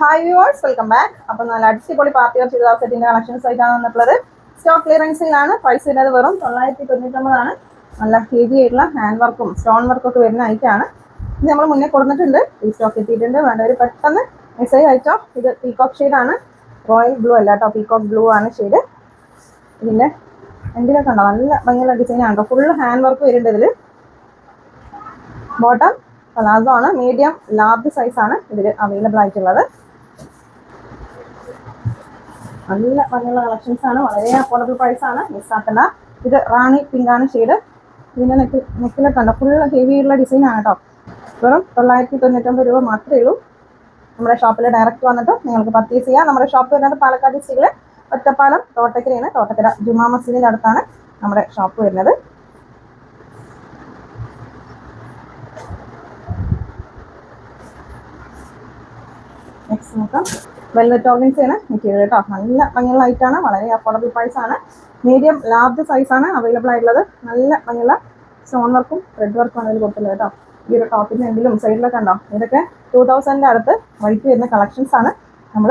Hi viewers welcome back അപ്പം നല്ല അടിച്ചുപൊളി പാർട്ടി ഓഫ് ചുരിദാർ കളക്ഷൻസ് ആയിട്ടാണ് വന്നിട്ടുള്ളത്. സ്റ്റോക്ക് ക്ലിയറൻസിലാണ് പ്രൈസ് വരുന്നത് വെറും തൊള്ളായിരത്തി തൊണ്ണൂറ്റൊമ്പതാണ് നല്ല ഹെവി ആയിട്ടുള്ള ഹാൻഡ് വർക്കും സ്റ്റോൺ വർക്കും ഒക്കെ വരുന്ന ഐറ്റാണ് ഇത് നമ്മൾ മുന്നേ കൊടുത്തിട്ടുണ്ട്. ഈ സ്റ്റോക്ക് എത്തിയിട്ടുണ്ട്. വേണ്ടവർ പെട്ടെന്ന് മെസ്സേജ് അയച്ചോ ഇത് പീകോക്ക് ഷെയ്ഡാണ് റോയൽ ബ്ലൂ അല്ല കേട്ടോ പീകോക്ക് ബ്ലൂ ആണ് ഷെയ്ഡ് ഇതിന്റെ എന്തിനൊക്കെ ഉണ്ടോ? നല്ല ഭംഗിയുള്ള ഡിസൈനാണ് കേട്ടോ ഫുൾ ഹാൻഡ് വർക്ക് വരുന്നുണ്ട് ഇതിൽ ബോട്ടം പലാസോ ആണ്. മീഡിയം ലാർജ് സൈസ് ആണ് ഇതിൽ അവൈലബിൾ ആയിട്ടുള്ളത്. നല്ല ഭംഗിയുള്ള കളക്ഷൻസ് ആണ്. വളരെ അഫോർഡബിൾ പ്രൈസ് ആണ്. മിസ്സാക്കണ്ട ഇത് റാണി പിങ്കാണ് ഷെയ്ഡ് ഇതിന്റെ നെക്ക് നെക്കിലൊക്കെ ഉണ്ട് ഫുൾ ഹെവി ഉള്ള ഡിസൈൻ ആണ് കേട്ടോ വെറും തൊള്ളായിരത്തി തൊണ്ണൂറ്റൊമ്പത് രൂപ മാത്രമേ ഉള്ളൂ. നമ്മുടെ ഷോപ്പിൽ ഡയറക്റ്റ് വന്നിട്ട് നിങ്ങൾക്ക് പർച്ചേസ് ചെയ്യാം. നമ്മുടെ ഷോപ്പ് വരുന്നത് പാലക്കാട് ഡിസ്ട്രിക്റ്റിൽ ഒറ്റപ്പാലം തോട്ടക്കരയാണ്. തോട്ടക്കര ജുമാ മസ്ജിദിന്റെ അടുത്താണ് നമ്മുടെ ഷോപ്പ് വരുന്നത്. നെക്സ്റ്റ് നോക്കാം. വെൽവെറ്റ് ഓർഗൻസ് ആണ്. മെറ്റീരിയൽ കേട്ടോ നല്ല ഭംഗിയുള്ള ആണ്. വളരെ അഫോർഡബിൾ പ്രൈസ് ആണ്. മീഡിയം ലാർജ് സൈസ് ആണ് അവൈലബിൾ ആയിട്ടുള്ളത്. നല്ല ഭംഗിയുള്ള സ്റ്റോൺ വർക്കും റെഡ് വർക്കും ആണ് ഇതിൽ കൊടുത്തുള്ളത് കേട്ടോ ഈ ഒരു ടോപ്പിന്റെ എങ്കിലും സൈഡിലൊക്കെ ഉണ്ടോ? ഇതൊക്കെ ടൂ തൗസൻഡിന്റെ അടുത്ത് വൈറ്റ് വരുന്ന കളക്ഷൻസ് ആണ്. നമ്മൾ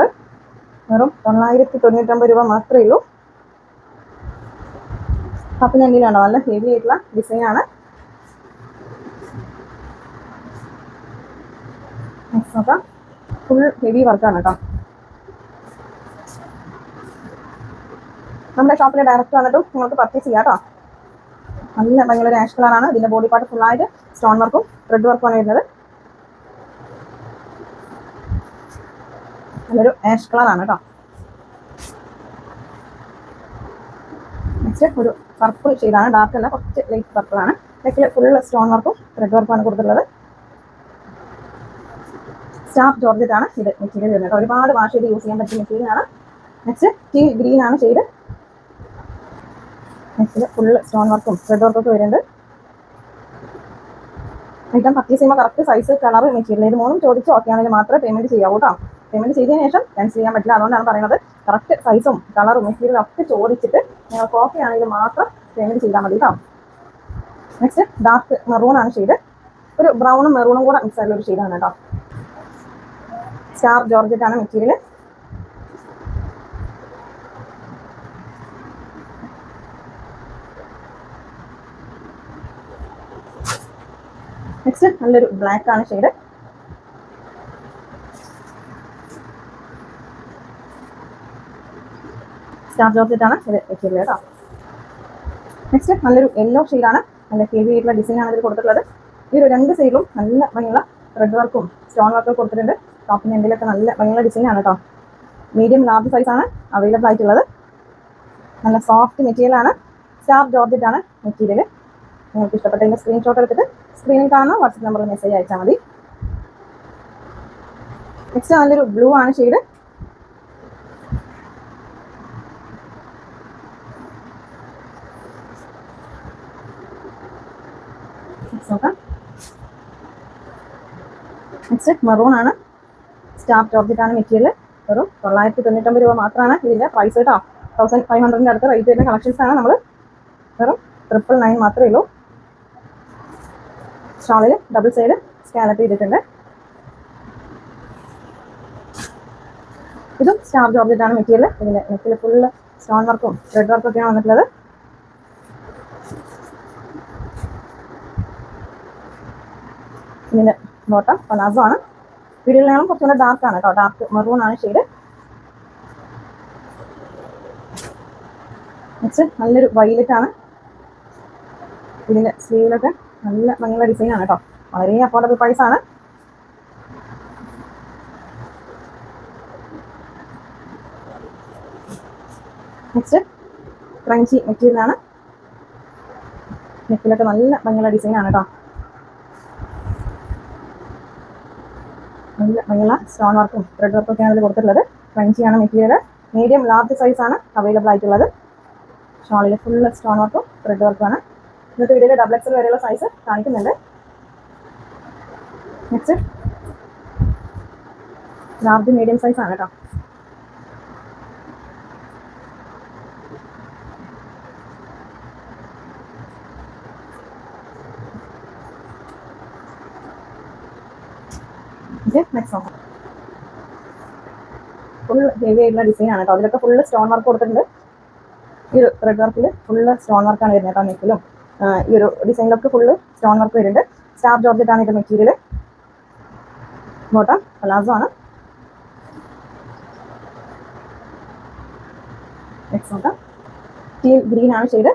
വെറും തൊള്ളായിരത്തി തൊണ്ണൂറ്റൊമ്പത് രൂപ മാത്രമേ ഉള്ളൂ. ടോപ്പിന്റെ ഉണ്ടോ? നല്ല ഹെവി ആയിട്ടുള്ള ഡിസൈൻ ആണ്. ഫുൾ ഹെവി വർക്കാണ് കേട്ടോ നമ്മുടെ ഷോപ്പിൽ ഡയറക്റ്റ് വന്നിട്ടും നിങ്ങൾക്ക് പർച്ചേസ് ചെയ്യാം കേട്ടോ നല്ല ഭയങ്കര ആഷ് കളറാണ് ഇതിന്റെ ബോഡി പാർട്ട് ഫുൾ ആയിട്ട് സ്റ്റോൺ വർക്കും റെഡ് വർക്കുമാണ് വരുന്നത്. നല്ലൊരു ആഷ് കളറാണ് കേട്ടോ നെക്സ്റ്റ് ഒരു പർപ്പിൾ ഷെയ്ഡാണ് ഡാർക്ക് അല്ല കുറച്ച് ലൈറ്റ് പർപ്പിൾ ആണ്. നെക്കിൽ ഫുൾ സ്റ്റോൺ വർക്കും റെഡ് വർക്കുമാണ് കൊടുത്തിട്ടുള്ളത്. സ്റ്റാഫ് ജോർജറ്റ് ആണ് ഇത് മെറ്റീരിയൽ വരുന്നത് ഒരുപാട് വാഷ് ചെയ്ത് യൂസ് ചെയ്യാൻ പറ്റിയ മെറ്റീരിയൽ ആണ്. നെക്സ്റ്റ് ടീ ഗ്രീൻ ആണ് ഷെയ്ഡ് നെക്സ്റ്റ് ഫുള്ള് സ്റ്റോൺ വർക്കും റെഡ് വർക്കും ഒക്കെ വരുന്നുണ്ട്. ഐറ്റം പർച്ചേസ് ചെയ്യുമ്പോൾ കറക്റ്റ് സൈസ് കളർ മെറ്റീരിയൽ ഇത് മൂന്നും ചോദിച്ച് ഓക്കെ ആണെങ്കിൽ മാത്രമേ പേയ്മെന്റ് ചെയ്യാവൂ കേട്ടോ പേയ്മെന്റ് ചെയ്തതിന് ശേഷം ക്യാൻസൽ ചെയ്യാൻ പറ്റില്ല. അതുകൊണ്ടാണ് പറയുന്നത് കറക്റ്റ് സൈസും കളറും മെറ്റീരിയലും ഒക്കെ ചോദിച്ചിട്ട് നിങ്ങൾക്ക് ഓക്കെ ആണെങ്കിൽ മാത്രം പേയ്മെന്റ് ചെയ്താൽ മതി കേട്ടോ നെക്സ്റ്റ് ഡാർക്ക് മെറൂൺ ആണ് ഷെയ്ഡ് ഒരു ബ്രൗണും മെറൂണും കൂടെ മിക്സ് ആയിട്ടുള്ള ഒരു ഷെയ്ഡാണ് കേട്ടോ സ്റ്റാർ ജോർജറ്റ് ആണ് മെറ്റീരിയൽ നെക്സ്റ്റ് നല്ലൊരു ബ്ലാക്ക് ആണ് ഷെയ്ഡ് സ്റ്റാർ ജോർജറ്റ് ആണ് ഇത് വെച്ചിട്ടുള്ളത് കേട്ടോ നെക്സ്റ്റ് നല്ലൊരു യെല്ലോ ഷെയ്ഡാണ് നല്ല ഹെവി ആയിട്ടുള്ള ഡിസൈൻ ആണ് ഇതിൽ കൊടുത്തിട്ടുള്ളത്. ഈ ഒരു രണ്ട് സൈഡിലും നല്ല ഭംഗിയുള്ള റെഡ് വർക്കും സ്റ്റോൺ വർക്കും കൊടുത്തിട്ടുണ്ട്. ടോപ്പിന് എന്തെങ്കിലുമൊക്കെ നല്ല ഭംഗിയുള്ള ഡിസൈൻ ആണ് കേട്ടോ മീഡിയം ലാർജ് സൈസ് ആണ് അവൈലബിൾ ആയിട്ടുള്ളത്. നല്ല സോഫ്റ്റ് മെറ്റീരിയൽ ആണ്. സ്റ്റാർ ജോർജറ്റ് ആണ് മെറ്റീരിയൽ നിങ്ങൾക്ക് ഇഷ്ടപ്പെട്ടതിന്റെ സ്ക്രീൻഷോട്ട് എടുത്തിട്ട് സ്ക്രീനിൽ കാണുന്ന വാട്സപ്പ് നമ്പറിൽ മെസ്സേജ് അയച്ചാൽ മതി. നെക്സ്റ്റ് നല്ലൊരു ബ്ലൂ ആണ് ഷെയ്ഡ് നെക്സ്റ്റ് മെറൂൺ ആണ്. സ്റ്റാഫ് ടോർജറ്റ് ആണ് മെറ്റീരിയൽ വെറും തൊള്ളായിരത്തി തൊണ്ണൂറ്റൊമ്പത് രൂപ മാത്രമാണ്. ഇതിന്റെ പ്രൈസ് കേട്ടോ. തൗസൻഡ് ഫൈവ് ഹൺഡ്രഡിന്റെ അടുത്ത് റേറ്റ് വരുന്ന കളക്ഷൻസ് ആണ് നമ്മൾ വെറും ട്രിപ്പിൾ നയൻ മാത്രമേ ഉള്ളൂ. ഷാളിൽ ഡബിൾ സൈഡ് സ്കാലപ്പ് ചെയ്തിട്ടുണ്ട്. ഇതും സ്റ്റാർ ആണ് മെറ്റീരിയൽ ഇതിന്റെ നെക്കിൽ ഫുള്ള് സ്റ്റോൺ വർക്കും റെഡ് വർക്കും ഒക്കെയാണ് വന്നിട്ടുള്ളത്. ഇതിന്റെ ബോട്ടം പലാസോ ആണ്. വീഡിയോയിലാണ് കുറച്ചുകൂടെ ഡാർക്ക് ആണ് കേട്ടോ. ഡാർക്ക് മെറൂൺ ആണ് ഷെയ്ഡ് നെക്സ്റ്റ് നല്ലൊരു വൈലറ്റ് ആണ്. ഇതിന്റെ സ്ലീവിലൊക്കെ നല്ല ഭംഗിയുള്ള ഡിസൈൻ ആണ് കേട്ടോ. വളരെ അഫോർഡബിൾ പ്രൈസ് ആണ്. നെക്സ്റ്റ് ക്രഞ്ചി മെറ്റീരിയൽ ആണ്. നെക്കിലൊക്കെ നല്ല ഭംഗിയുള്ള ഡിസൈൻ ആണ് കേട്ടോ. നല്ല ഭംഗിയുള്ള സ്റ്റോൺ വർക്കും ത്രെഡ് വർക്കും ഒക്കെയാണ് ഇതിൽ കൊടുത്തിട്ടുള്ളത്. ക്രഞ്ചിയാണ് മെറ്റീരിയൽ മീഡിയം ലാർജ് സൈസ് ആണ് അവൈലബിൾ ആയിട്ടുള്ളത്. ഷോളിൽ ഫുള്ള് സ്റ്റോൺ വർക്കും റെഡ് വർക്കുമാണ് ഇന്നത്തെ വീഡിയോയിൽ ഡബിൾ എക്സൽ വരെയുള്ള സൈസ് കാണിക്കുന്നുണ്ട്. നെക്സ്റ്റ് ലാർജ് മീഡിയം സൈസ് ആണ് കേട്ടോ ഫുൾ ഹെവി ആയിട്ടുള്ള ഡിസൈൻ ആണ് കേട്ടോ അതിലൊക്കെ ഫുള്ള് സ്റ്റോൺ വർക്ക് കൊടുത്തിട്ടുണ്ട്. ഈ റെഡ് വർക്കിൽ ഫുള്ള് സ്റ്റോൺ വർക്കാണ് വരുന്നത് കേട്ടോ നെക്കിലും. ഈ ഒരു ഡിസൈനിലൊക്കെ ഫുള്ള് സ്റ്റോൺ വർക്ക് വരുന്നുണ്ട്. സ്റ്റാർ ജോർജറ്റ് ആണ് ഇത് മെറ്റീരിയൽ ബോട്ടം പലാസോ ആണ്. ഗ്രീൻ ആണ് ഷെയ്ഡ്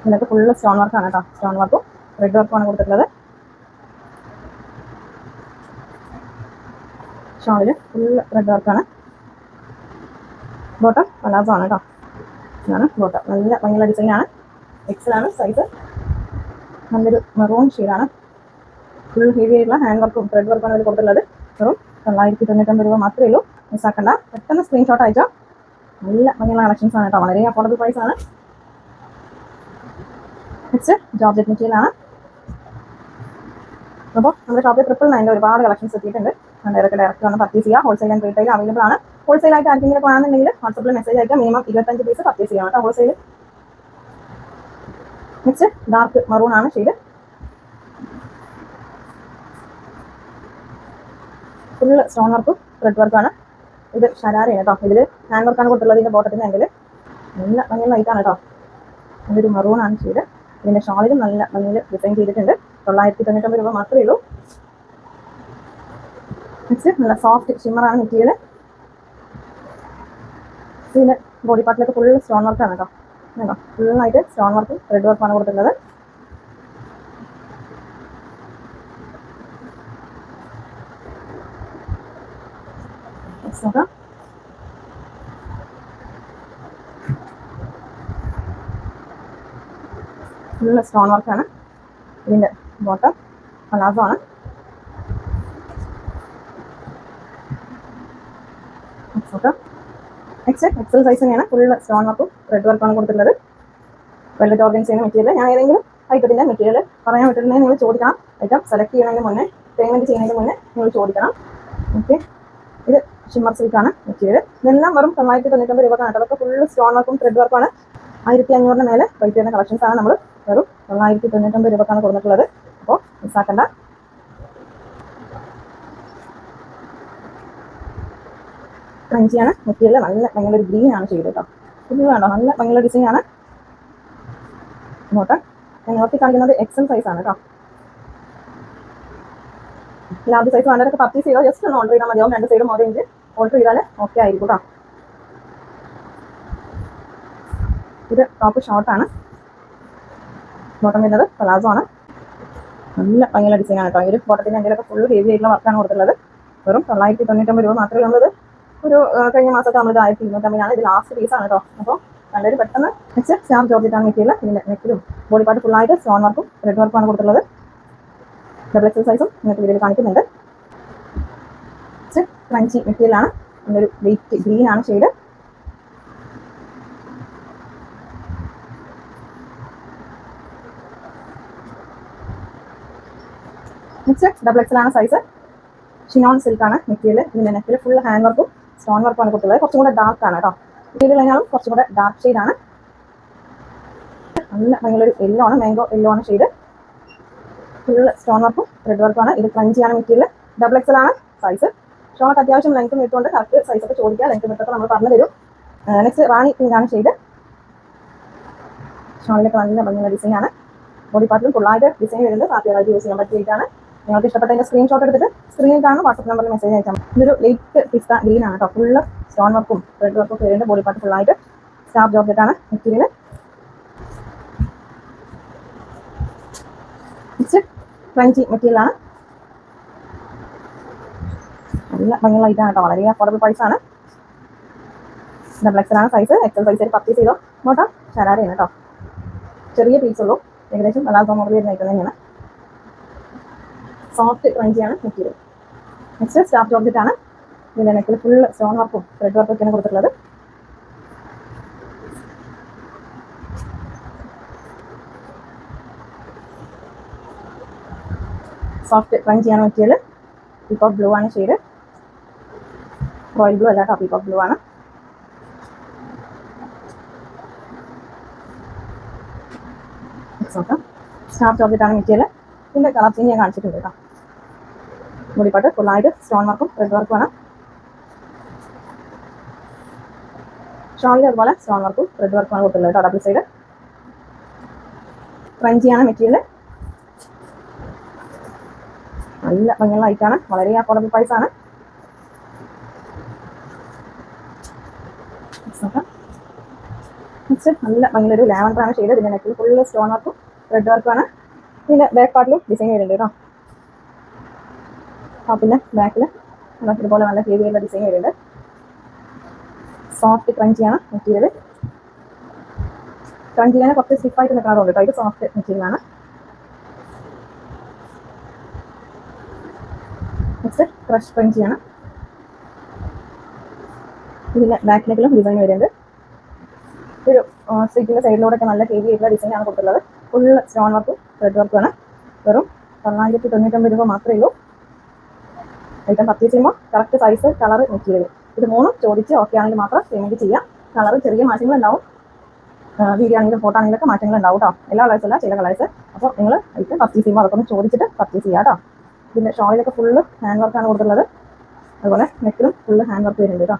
ഇതിനൊക്കെ ഫുള്ള് സ്റ്റോൺ വർക്കാണ് കേട്ടോ സ്റ്റോൺ വർക്കും റെഡ് വർക്കുമാണ് കൊടുത്തിട്ടുള്ളത്. ഷോളിൽ ഫുള്ള് റെഡ് വർക്കാണ് ബോട്ടം പലാസോ ആണ് കേട്ടോ ഇതാണ് ബോട്ടം നല്ല ഭയങ്കര ഡിസൈനാണ് എക്സലാണ് സൈസ് നല്ലൊരു മെറൂൺ ഷെയ്ഡാണ് ഫുൾ ഹെവി ആയിട്ടുള്ള ഹാൻഡ് വർക്കും ത്രെഡ് വർക്കും ഇതിൽ കൊടുത്തുള്ളത് വെറും തൊള്ളായിരത്തി തൊണ്ണൂറ്റൊമ്പത് രൂപ മാത്രമേ ഉള്ളൂ. മിസ്സാക്കണ്ട പെട്ടെന്ന് സ്ക്രീൻഷോട്ട് അയച്ചോ. നല്ല ഭംഗിയുള്ള കളക്ഷൻസ് ആണ് കേട്ടോ. വളരെ അഫോർഡബിൾ പ്രൈസ് ആണ്. ജോർജറ്റ് മെറ്റീരിയൽ ആണ്. അപ്പോൾ നമ്മുടെ ഷോപ്പിൽ ട്രിപ്പിൾ നയന്റെ ഒരുപാട് കളക്ഷൻസ് എത്തിയിട്ടുണ്ട്. ഡയറക്റ്റ് ഡയറക്റ്റ് വന്ന് പർച്ചേസ് ചെയ്യുക ഹോൾസെയിൽ ആൻഡ് റീറ്റെയിൽ അവൈലബിൾ ആണ്. ഹോൾസെയിൽ ആയിട്ട് ആർക്കെങ്കിലും വേണമെന്നുണ്ടെങ്കിൽ വാട്സപ്പിൽ മെസ്സേജ് അയക്കാം. മിനിമം ഇരുപത്തഞ്ച് പീസ് പർച്ചേസ് ചെയ്യണം കേട്ടോ ഹോൾസെയിൽ നെക്സ്റ്റ് ഡാർക്ക് മറൂൺ ആണ് ഷെയ്ഡ് ഫുൾ സ്റ്റോൺ വർക്കും ത്രെഡ് വർക്കാണ് ഇത് ഷരാരയാണ് കേട്ടോ. ഇതിൽ ഹാൻഡ് വർക്കാണ് കൊടുത്തുള്ളത് ഇതിന്റെ ബോട്ടത്തിന്റെ എങ്കിൽ നല്ല ഭംഗി ലൈറ്റാണ് കേട്ടോ. ഇതൊരു മറൂൺ ആണ് ചെയ്ത് ഇതിന്റെ ഷാളിലും നല്ല ഭംഗിയിൽ ഡിസൈൻ ചെയ്തിട്ടുണ്ട്. തൊള്ളായിരത്തി തൊണ്ണൂറ്റൊമ്പത് രൂപ മാത്രമേ ഉള്ളൂ. നെക്സ്റ്റ് നല്ല സോഫ്റ്റ് ഷിമ്മറാണ് മെറ്റീരിയൽ ഇതിന്റെ ബോഡി പാർട്ടിലൊക്കെ ഫുൾ സ്റ്റോൺ വർക്കാണ് കേട്ടോ കേട്ടോ ഫുള്ളായിട്ട് സ്റ്റോൺ വർക്കും റെഡ് വർക്കുമാണ് കൊടുത്തിട്ടുള്ളത്. നോക്കാം. ഫുള്ള് സ്റ്റോൺ വർക്കാണ് ഇതിന്റെ ബോട്ടം പലാസോ ആണ് Next നോക്കാം നെക്സ്റ്റ് എക്സൽ സൈസ് തന്നെയാണ് ഫുൾ സ്റ്റോൺ വർക്കും റെഡ് വർക്കാണ് കൊടുത്തിട്ടുള്ളത്. വെൽവെറ്റ് ഓർഗൻസ് ചെയ്യുന്ന മെറ്റീരിയൽ ഞാൻ ഏതെങ്കിലും ഐറ്റത്തിന്റെ മെറ്റീരിയൽ പറയാൻ പറ്റുന്നത് നിങ്ങൾ ചോദിക്കണം. ഐറ്റം സെലക്ട് ചെയ്യുന്നതിന് മുന്നേ പേയ്മെന്റ് ചെയ്യുന്നതിന് മുന്നേ നിങ്ങൾ ചോദിക്കണം. ഓക്കെ ഇത് ഷിമ്മർ സിൽക്കാണ് മെറ്റീരിയൽ ഇതെല്ലാം വെറും തൊള്ളായിരത്തി തൊണ്ണൂറ്റൊമ്പത് രൂപ കാണാം അതൊക്കെ ഫുള്ള് സ്റ്റോൺ വർക്കും ത്രെഡ് വർക്കാണ് ആയിരത്തി അഞ്ഞൂറിന് മേലെ ചെയ്യുന്ന കളക്ഷൻസ് ആണ് നമ്മൾ വെറും തൊള്ളായിരത്തി തൊണ്ണൂറ്റൊമ്പത് രൂപക്കാണ് കൊടുത്തിട്ടുള്ളത്. അപ്പോൾ മിസ്സാക്കണ്ട ക്രഞ്ചിയാണ് മെറ്റീരിയൽ നല്ല ഭയങ്കര ഒരു ഗ്രീൻ ആണ് ചെയ്തത് കേട്ടോ ഇത് വേണ്ടോ നല്ല ഭയങ്കര ഡിസൈൻ ആണ്. നോട്ടെ ഞാൻ നോക്കി കാണിക്കുന്നത് എക്സൽ സൈസ് ആണ് കേട്ടോ ലാർജ് സൈസ് വേണ്ടവരൊക്കെ പർച്ചേസ് ചെയ്തോ ജസ്റ്റ് ഒന്ന് ഓർഡർ ചെയ്താൽ മതിയാവും രണ്ട് സൈഡും ഓരോ ഇഞ്ച് ഓർഡർ ചെയ്താൽ ഓക്കെ ആയിരിക്കും കേട്ടോ ഇത് ടോപ്പ് ഷോർട്ടാണ് ബോട്ടം വരുന്നത് പലാസോ ആണ്. നല്ല ഭയങ്കര ഡിസൈൻ ആണ് കേട്ടോ ഈ ഒരു ബോട്ടത്തിന്റെ എന്തെങ്കിലുമൊക്കെ ഫുൾ ഹെവി ആയിട്ടുള്ള വർക്കാണ് കൊടുത്തിട്ടുള്ളത്. വെറും തൊള്ളായിരത്തി തൊണ്ണൂറ്റൊമ്പത് രൂപ മാത്രമേ ഉള്ളത്. ഒരു കഴിഞ്ഞ മാസത്തെ നമ്മൾ ആയിരത്തി ഇരുന്നൂറ്റമ്പതാണ് ഇത് ലാസ്റ്റ് ആണ് കേട്ടോ അപ്പോൾ നല്ലൊരു പെട്ടെന്ന് നെക്സ്റ്റ് സ്റ്റാർ ജോർജിറ്റാണ് മെറ്റീരിയൽ പിന്നെ നെക്കിലും ബോഡി പാർട്ട് ഫുൾ ആയിട്ട് സ്റ്റോൺ വർക്കും റെഡ് വർക്കും ആണ് കൊടുത്തിട്ടുള്ളത്. ഡബിൾ എക്സസൈസും സൈസും വീഡിയോ കാണിക്കുന്നുണ്ട്. ക്രഞ്ചി മെറ്റീരിയലാണ് നല്ലൊരു വെയിറ്റ് ഗ്രീൻ ആണ് ഷെയ്ഡ് ഡബിൾ എക്സൽ ആണ് സൈസ് ഷിനോൺ സിൽക്കാണ് മെറ്റീരിയൽ ഇതിന്റെ നെക്കിൽ ഫുൾ ഹാൻഡ് വർക്കും സ്റ്റോൺ വർക്ക് ആണ് കൊടുത്തുള്ളത്. കുറച്ചും കൂടെ ഡാർക്ക് ആണ് കേട്ടോ ഇതിൽ കഴിഞ്ഞാലും കുറച്ചും കൂടെ ഡാർക്ക് ഷെയ്ഡ് ആണ്. നല്ല ഭയങ്കര ഒരു യെല്ലോ ആണ്. മാംഗോ യെല്ലോ ആണ് ഷെയ്ഡ് ഫുൾ സ്റ്റോൺ വർക്കും റെഡ് വർക്കും ആണ്. ഇത് ക്രഞ്ചിയാണ് മെറ്റീരിയൽ ഡബിൾ എക്സൽ ആണ് സൈസ് ഷോർട്ട് അത്യാവശ്യം ലെങ്ത് ഇട്ടുകൊണ്ട് കറക്റ്റ് ഒക്കെ ചോദിക്കുക ലെങ്ത് വിട്ടൊക്കെ നമ്മൾ പറഞ്ഞു തരും. നെക്സ്റ്റ് റാണി പിങ്ക് ആണ് ഷെയ്ഡ് ഷോളിലൊക്കെ നല്ല ഭംഗിയുള്ള ഡിസൈൻ ആണ്. ബോഡി പാർട്ടിലും ഫുള്ളായിട്ട് ഡിസൈൻ വരുന്നത് പാർട്ടികളായിട്ട് യൂസ് ചെയ്യാൻ പറ്റിയിട്ടാണ്. നിങ്ങൾക്ക് ഇഷ്ടപ്പെട്ടതിന്റെ സ്ക്രീൻഷോട്ട് എടുത്തിട്ട് സ്ക്രീനിൽ കാണും വാട്സപ്പ് നമ്പറിൽ മെസ്സേജ് അയച്ചാൽ. ഇതൊരു ലൈറ്റ് പിസ്ത ഗ്രീൻ ആണ് കേട്ടോ. ഫുള്ള് സ്റ്റോൺ വർക്കും റെഡ് വർക്കും വരുന്നുണ്ട്. ബോഡി പാർട്ട് ഫുള്ളായിട്ട് സ്റ്റാഫ് ജോർജറ്റ് ആണ് മെറ്റീരിയൽ ക്രഞ്ചി മെറ്റീരിയൽ ആണ്. നല്ല ഭംഗിയുള്ള ആണ് കേട്ടോ. വളരെ അഫോർഡബിൾ പ്രൈസ് ആണ്. ഡബിൾ എക്സൽ ആണ് സൈസ് എക്സൽ സൈസ് ഒരു പർച്ചേസ് ചെയ്തോ? ഇങ്ങോട്ടോ ശരാരയാണ് കേട്ടോ. ചെറിയ പീസ് ഉള്ളൂ. ഏകദേശം അല്ലാത്ത മോഡൽ വരുന്ന ഐറ്റം തന്നെയാണ്. സോഫ്റ്റ് ക്രഞ്ചിയാണ് മെറ്റീരിയൽ നെക്സ്റ്റ് സ്റ്റാഫ് ജോർജറ്റ് ആണ്. ഇതിന്റെ നെക്കിൽ ഫുൾ സ്റ്റോൺ വർക്കും ത്രെഡ് വർക്കും ഒക്കെയാണ് കൊടുത്തിട്ടുള്ളത്. സോഫ്റ്റ് ക്രഞ്ചിയാണ് മെറ്റീരിയൽ പീകോക്ക് ബ്ലൂ ആണ് ഷെയ്ഡ് റോയൽ ബ്ലൂ അല്ല കേട്ടോ പീകോക്ക് ബ്ലൂ ആണ്. സ്റ്റാർ ആണ് മെറ്റീരിയൽ ഇതിന്റെ കളർ ഞാൻ കാണിച്ചിട്ടുണ്ട് കേട്ടോ. മുടിപ്പാട്ട് ഫുള്ളായിട്ട് സ്റ്റോൺ വർക്കും റെഡ് വർക്കും ആണ്. ഷോളിൽ അതുപോലെ സ്റ്റോൺ വർക്കും ത്രെഡ് വർക്കുമാണ് കൊടുത്തിട്ടുള്ളത് കേട്ടോ ഡബിൾ സൈഡ് ക്രഞ്ചിയാണ് മെറ്റീരിയൽ നല്ല ഭംഗിയുള്ള ആണ്. വളരെ അഫോർഡബിൾ പ്രൈസ് ആണ്. നെക്സ്റ്റ് നല്ല ഭംഗിയൊരു ലാവൻഡർ ആണ് ഷെയ്ഡ് ഇതിന്റെ നെക്കിൽ ഫുള്ള് സ്റ്റോൺ വർക്കും റെഡ് വർക്കുമാണ് ഇതിന്റെ ബാക്ക് പാർട്ടിലും ഡിസൈൻ വരുന്നുണ്ട് കേട്ടോ പിന്നെ ബാക്കിൽ ഇതുപോലെ നല്ല ഹെവിയുള്ള ഡിസൈൻ വരുന്നുണ്ട് സോഫ്റ്റ് ക്രഞ്ചിയാണ് മെറ്റീരിയൽ ക്രഞ്ചി തന്നെ കുറച്ച് സ്റ്റിഫായിട്ട് നിൽക്കാറുണ്ട് കേട്ടോ ഇത് സോഫ്റ്റ് മെറ്റീരിയൽ ആണ്. നെക്സ്റ്റ് ക്രഷ് ക്രഞ്ചിയാണ് ഇതിന്റെ ബാക്കിലേക്കും ഡിസൈൻ വരുന്നുണ്ട് ഒരു സ്റ്റിക്കിന്റെ സൈഡിലൂടെ ഒക്കെ നല്ല ഹെവി ആയിട്ടുള്ള ഡിസൈൻ ആണ് കൊടുത്തിട്ടുള്ളത്. ഫുള്ള് സ്റ്റോൺ വർക്കും റെഡ് വർക്കാണ് വെറും തൊള്ളായിരത്തി തൊണ്ണൂറ്റൊമ്പത് രൂപ മാത്രമേ ഉള്ളൂ. ഐറ്റം പർച്ചേസ് ചെയ്യുമ്പോൾ കറക്റ്റ് സൈസ് കളർ മെറ്റീരിയൽ ഇത് മൂന്നും ചോദിച്ച് ഓക്കെ ആണെങ്കിൽ മാത്രം പേയ്മെന്റ് ചെയ്യാം. കളർ ചെറിയ മാറ്റങ്ങൾ ഉണ്ടാവും. വീഡിയോ ആണെങ്കിലും ഫോട്ടോ ആണെങ്കിലും ഒക്കെ മാറ്റങ്ങൾ ഉണ്ടാവും കേട്ടോ എല്ലാ കളേഴ്സ് അല്ല ചില കളേഴ്സ് അപ്പോൾ നിങ്ങൾ ഐറ്റം പർച്ചേസ് ചെയ്യുമ്പോൾ അതൊക്കെ ഒന്ന് ചോദിച്ചിട്ട് പർച്ചേസ് ചെയ്യാം കേട്ടോ പിന്നെ ഷോളിലൊക്കെ ഫുള്ള് ഹാൻഡ് വർക്കാണ് കൊടുത്തുള്ളത് അതുപോലെ നെക്കിലും ഫുള്ള് ഹാൻഡ് വർക്ക് വരുന്നുണ്ട് കേട്ടോ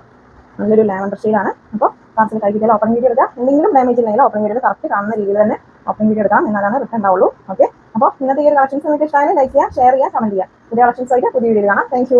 നല്ലൊരു ലാവൻഡർ ഷെയ്ഡാണ് അപ്പോൾ പാർസൽ കഴിക്കില്ല ഓപ്പൺ വീഡിയോ എടുക്കാം. എന്തെങ്കിലും ഡാമേജ് ഉണ്ടെങ്കിൽ ഓപ്പൺ വീഡിയോ കറക്റ്റ് കാണുന്ന രീതിയിൽ തന്നെ ഓപ്പൺ വീഡിയോ എടുക്കാം. എന്നാലാണ് റിട്ടേൺ ഉണ്ടാവുള്ളൂ. ഓക്കെ അപ്പോൾ ഇന്നത്തെ ഈ ഒരു കളക്ഷൻസ് നിങ്ങൾക്ക് ഇഷ്ടമായാലും ലൈക്ക് ചെയ്യുക ഷെയർ ചെയ്യുക കമന്റ് ചെയ്യുക പുതിയ കളക്ഷൻസ് ആയിട്ട് പുതിയ വീഡിയോ കാണാം. താങ്ക്